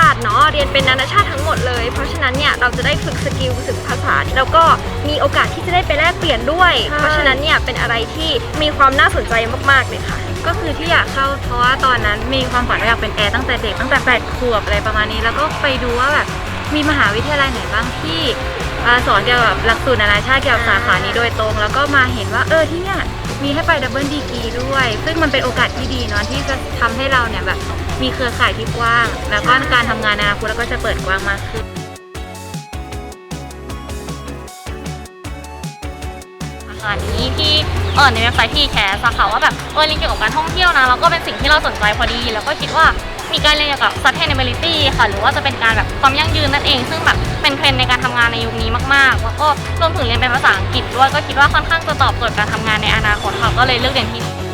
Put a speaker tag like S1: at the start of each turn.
S1: าติเนาะเรียนเป็นนานาชาติทั้งหมดเลย เพราะฉะนั้นเนี่ยเราจะได้ฝึกสกิลฝึกภาษา แล้วก็มีโอกาสที่จะได้ไปแลกเปลี่ยนด้วย
S2: ใช่
S1: เพราะฉะนั้นเนี่ยเป็นอะไรที่มีความน่าสนใจมากๆเลยค่ะ
S2: ก็คือที่อยากเข้าเพราะว่าตอนนั้นมีความฝันว่าอยากเป็นแอร์ตั้งแต่เด็กตั้งแต่แปดขวบอะไรประมาณนี้ แล้วก็ไปดูว่าแบบมีมหาวิทยาลัยไหนบ้างที่อ่าสอนเกี่ยวกับหลักสูตรนานาชาติเกี่ยวกับสาขานี้โดยตรง แล้วก็มาเห็นว่าเออที่เนี่ยมีให้ไปดับเบิลดีกรีด้วย ซึ่งมันเป็นโอกาสที่ดีเนาะที่จะทำให้เราเนี่ยแบบ มีเครือข่ายที่กว้าง แล้วก็การทำงานในอนาคตเราก็จะเปิดกว้างมากขึ้น
S3: สาขานี้ที่เออในเว็บไซต์ที่แคสค่ะว่าแบบเออเรียนเกี่ยวกับการท่องเที่ยวนะแล้วก็เป็นสิ่งที่เราสนใจพอดี แล้วก็คิดว่ามีการเรียนเกี่ยวกับ sustainability ค่ะ หรือว่าจะเป็นการแบบความยั่งยืนนั่นเอง ซึ่งแบบเป็นเทรนด์ในการทำงานในยุคนี้มากๆ แล้วก็รวมถึงเรียนเป็นภาษาอังกฤษด้วยก็คิดว่าค่อนข้างจะตอบโจทย์การทำงานในอนาคตค่ะก็เลยเลือกเรียนที่นี่